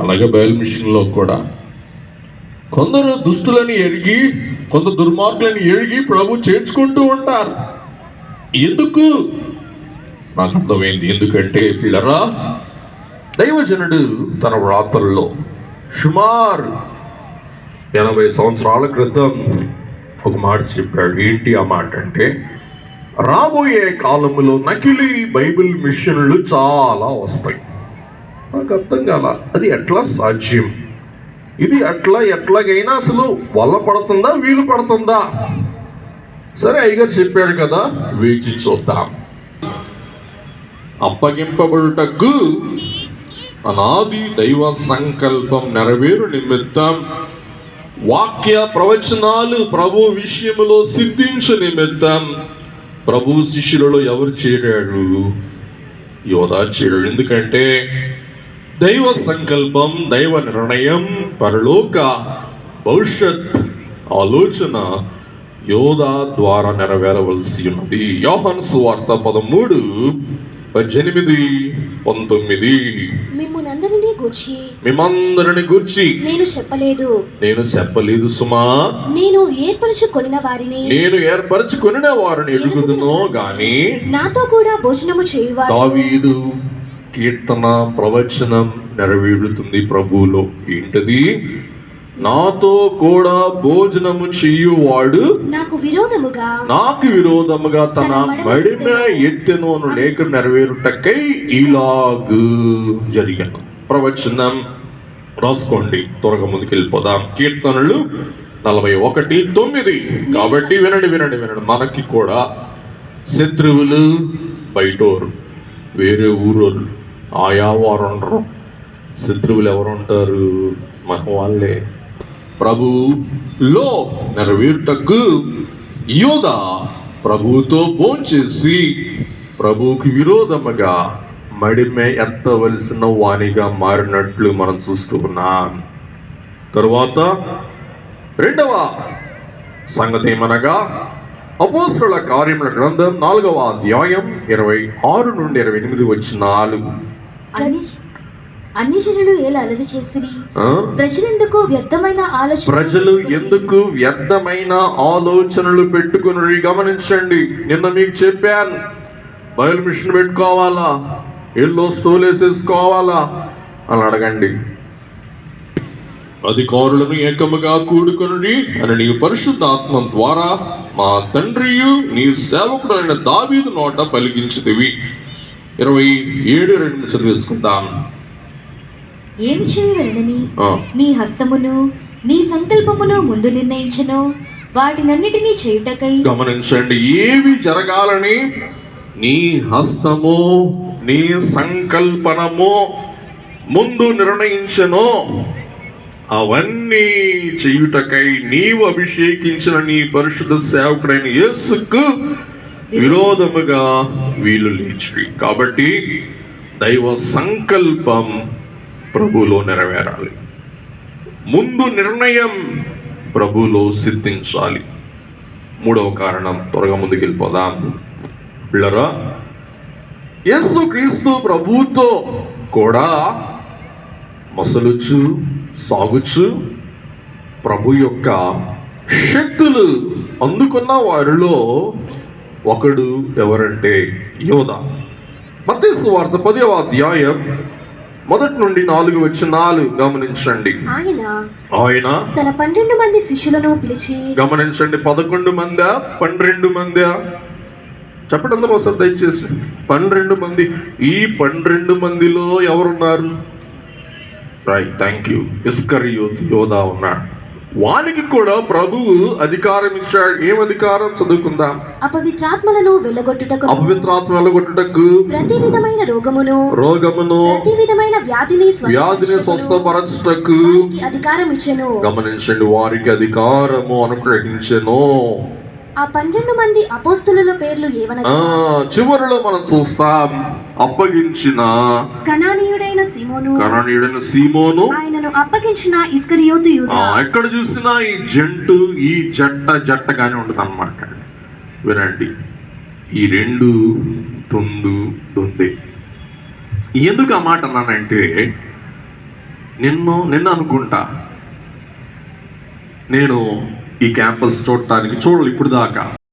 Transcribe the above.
అలాగే బయలు మిషన్లో కూడా. కొందరు దుస్తులని ఎరిగి కొందరు దుర్మార్గులని ఎరిగి ప్రభు చేర్చుకుంటూ ఉంటారు. ఎందుకు? నాకు అర్థమైంది. ఎందుకంటే పిల్లరా దైవజనుడు తన వ్రాతల్లో సుమారు ఎనభై సంవత్సరాల క్రితం ఒక మాట చెప్పాడు. ఏంటి ఆ మాట అంటే రాబోయే కాలంలో నకిలీ బైబిల్ మిషన్లు చాలా వస్తాయి. నాకు అర్థం కాల. అది ఎట్లా సాధ్యం? ఇది అట్లా ఎట్లాగైనా అసలు వల్ల పడుతుందా వీలు పడుతుందా? సరే అయ్యగారు చెప్పాడు కదా వేచి చూద్దాం. అప్పగింపబడుటకు అనాది దైవ సంకల్పం నెరవేరు నిమిత్తం వాక్య ప్రవచనాలు ప్రభు విషయములో సిద్ధించు నిమిత్తం ప్రభు శిష్యులలో ఎవరు చేరాడు యోధా చేరాడు. ఎందుకంటే దైవ సంకల్పం దైవ నిర్ణయం పరలోక భవిష్యత్ ఆలోచన యోధా ద్వారా నెరవేరవలసి ఉన్నది. యోహన్ సువార్త పదమూడు పద్దెనిమిది పంతొమ్మిది. మిమ్మునందరినీ గూర్చి. మిమ్మందరిని గూర్చి. నేను చెప్పలేదు. నేను చెప్పలేదు సుమా. నేను ఏర్పరచుకొనిన వారిని. నేను ఏర్పరచుకుని వారిని ఎదుగుదునో గాని. నాతో కూడా భోజనము చేయువారు. దావీదు కీర్తన ప్రవచనం నెరవేరుతుంది ప్రభువులో. ఏంటది? నాతో కూడా భోజనము చెయ్యువాడు నాకు విరోధముగా నాకు విరోధముగా తన మడిన ఎత్తెను అను లేఖ నెరవేరుటకై ఇలాగు జరిగాను. ప్రవచనం రాసుకోండి. త్వరగా ముందుకు వెళ్ళిపోదాం కీర్తనలు నలభై ఒకటి తొమ్మిది. కాబట్టి వినండి వినండి వినండి. మనకి కూడా శత్రువులు బయటోరు వేరే ఊరోళ్ళు ఆయా వారు ఉండరు శత్రువులు ఎవరు ఉంటారు మన వాళ్ళే ప్రభులో నెరవేరుటకు యోధ ప్రభువుతో భోంచేసి ప్రభువుకి విరోధముగా మడిమె ఎత్తవలసిన వాణిగా మారినట్లు మనం చూస్తున్నాం తరువాత రెండవ సంగతి ఏమనగా అపోసరుల కార్యముల గ్రంథం నాలుగవ అధ్యాయం ఇరవై ఆరు నుండి ఇరవై ఎనిమిది వచ్చి నాలుగు. చేసిరి? ఆ? ప్రజలెందుకు వ్యర్థమైన ఆలోచన ప్రజలు ఎందుకు వ్యర్థమైన ఆలోచనలు పెట్టుకుని గమనించండి నిన్న మీకు చెప్పాను. బయలు మిషన్ పెట్టుకోవాలా? ఎల్లో స్టోల్ వేసేసుకోవాలా అని అడగండి. అధికారులను ఏకముగా కూడుకొనుడి అని నీ పరిశుద్ధాత్మ ద్వారా మా తండ్రియు నీ సేవకుడైన దావీదు నోట పలికించితివి. ఇరవై ఏడు రెండు చదివేసుకుందాం. ఏమి చేయవలనని ఆ. నీ హస్తమును నీ సంకల్పమును ముందు నిర్ణయించను. వాటినన్నిటినీ చేయుటకై గమనించండి ఏవి జరగాలని? నీ హస్తము నీ సంకల్పనము ముందు నిర్ణయించను. అవన్నీ చేయుటకై నీవు అభిషేకించిన నీ పరిశుద్ధ సేవకుడైన యేసుకు విరోధముగా వీలు లేచి కాబట్టి దైవ సంకల్పం ప్రభులో నెరవేరాలి. ముందు నిర్ణయం ప్రభులో సిద్ధించాలి. మూడవ కారణం త్వరగా ముందుకు వెళ్ళిపోదాం పిల్లరా యస్సు క్రీస్తు ప్రభుతో కూడా మసలుచు సాగుచు ప్రభు యొక్క శక్తులు అందుకున్న వారిలో ఒకడు ఎవరంటే యోధ మతేసు వార్త పదవ అధ్యాయం మొదటి నుండి నాలుగు వచ్చినాలు గమనించండి. ఆయన ఆయన తన పన్నెండు మంది శిష్యులను పిలిచి గమనించండి పదకొండు మందా పన్నెండు మందా. చెప్పండి అందరూ ఒకసారి దయచేసి. పన్నెండు మంది. ఈ పన్నెండు మందిలో ఎవరున్నారు? రైట్ థ్యాంక్ యూ ఇస్కర్ యోధా ఉన్నాడు. వానికి కూడా ప్రభువు అధికారం ఇచ్చాడు. ఏం అధికారం? చదువుకుందాం. అపవిత్రాత్మలను వెళ్ళగొట్టుటకు అపవిత్రాత్మ వెళ్ళగొట్టుటకు ప్రతి విధమైన రోగమును రోగమును ప్రతి విధమైన వ్యాధిని వ్యాధిని స్వస్థపరచుటకు అధికారం ఇచ్చెను. గమనించండి వారికి అధికారము అనుగ్రహించెను. ఆ పన్నెండు మంది అపోస్తుల పేర్లు ఏవనగా? చివరిలో మనం చూస్తాం అప్పగించిన కనానీయుడైన సిమోను. కరణీయుడైన సీమోను. ఆయనను అప్పగించిన ఇస్కరియోతు యూదా. ఎక్కడ చూసినా ఈ జంటు ఈ జట్ట జట్టగానే ఉంటుంది అనమాట వినండి. ఈ రెండు తుండు దొందే ఎందుకు ఆ మాట అన్నానంటే నిన్ను నిన్ను అనుకుంటా. నేను ఈ క్యాంపస్ చూడటానికి చూడాలి ఇప్పుడు దాకా